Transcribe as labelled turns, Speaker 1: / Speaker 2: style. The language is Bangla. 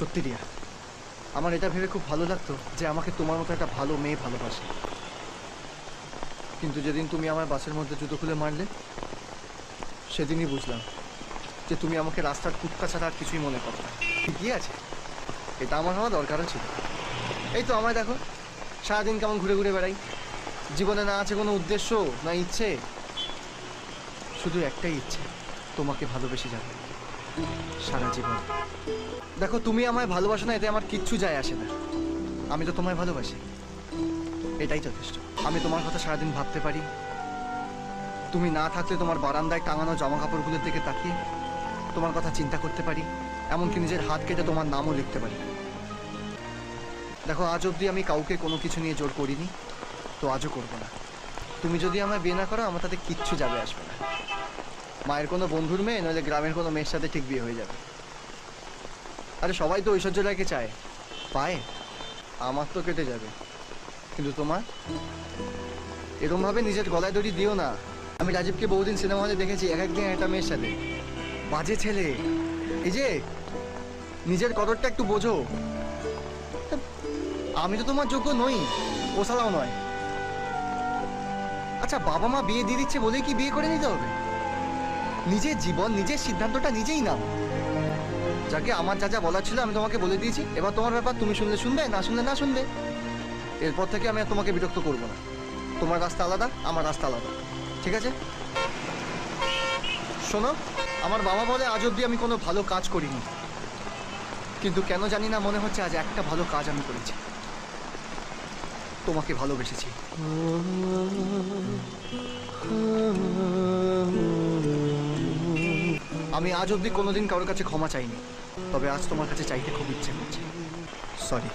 Speaker 1: সত্যি রিয়া, আমার এটা ভেবে খুব ভালো লাগতো যে আমাকে তোমার মতো একটা ভালো মেয়ে ভালোবাসে। কিন্তু যেদিন তুমি আমার বাসের মধ্যে জুতো খুলে মারলে, সেদিনই বুঝলাম যে তুমি আমাকে রাস্তার কুটকা ছাড়া আর কিছুই মনে করো না। ঠিকই আছে, এটা আমার হওয়া দরকারও ছিল। এই তো আমায় দেখো, সারাদিন কেমন ঘুরে ঘুরে বেড়াই। জীবনে না আছে কোনো উদ্দেশ্য, না ইচ্ছে, শুধু একটাই ইচ্ছে, তোমাকে ভালোবেসে যাবে। সারা জীবন। দেখো, তুমি আমায় ভালোবাসো না, এতে আমার কিচ্ছু যায় আসে না। আমি তো তোমায় ভালোবাসি। এটাই যথেষ্ট। আমি তোমার কথা সারাদিন ভাবতে পারি। তুমি না থাকলে তোমার বারান্দায় টাঙানো জামা কাপড়গুলোর দিকে তাকিয়ে তোমার কথা চিন্তা করতে পারি, এমনকি নিজের হাত কেটে তোমার নামও লিখতে পারি। দেখো, আজ অবধি আমি কাউকে কোনো কিছু নিয়ে জোর করিনি, তো আজও করব না। তুমি যদি আমায় বিয়ে না করো, আমার তাতে কিচ্ছু যাবে আসবে না। মায়ের কোনো বন্ধুর মেয়ে, নইলে গ্রামের কোনো মেয়ের সাথে ঠিক বিয়ে হয়ে যাবে। আরে সবাই তো ঐশ্বর্য রায়কে চায়। পায়। আমার তো কেটে যাবে। কিন্তু তোমার? এরকম ভাবে নিজের গলায় দড়ি দিও না। আমি রাজীবকে বহুদিন সিনেমা হলে দেখেছি, এক একদিন একটা মেয়ের সাথে। বাজে ছেলে। এই যে, নিজের কদরটা একটু বোঝো। আমি তো তোমার যোগ্য নই। পোষালাও নয়। আচ্ছা বাবা মা বিয়ে দিয়ে দিচ্ছে বলেই কি বিয়ে করে নিতে হবে? নিজের জীবন, নিজের সিদ্ধান্তটা নিজেই নাও। যাকে আমার যা যা বলার ছিল আমি তোমাকে বলে দিয়েছি। এবার তোমার ব্যাপার তুমি শুনলে শুনবে, না শুনলে না শুনবে। এরপর থেকে আমি তোমাকে বিরক্ত করব না। তোমার রাস্তা আলাদা, আমার রাস্তা আলাদা। ঠিক আছে? শোনো, আমার বাবা বলে আজ অব্দি আমি কোনো ভালো কাজ করিনি। কিন্তু কেন জানি না মনে হচ্ছে আজ একটা ভালো কাজ আমি করেছি। তোমাকে ভালোবেসেছি। আমি আজ অবধি কোনোদিন কারোর কাছে ক্ষমা চাইনি। তবে আজ তোমার কাছে চাইতে খুব ইচ্ছে করছে। সরি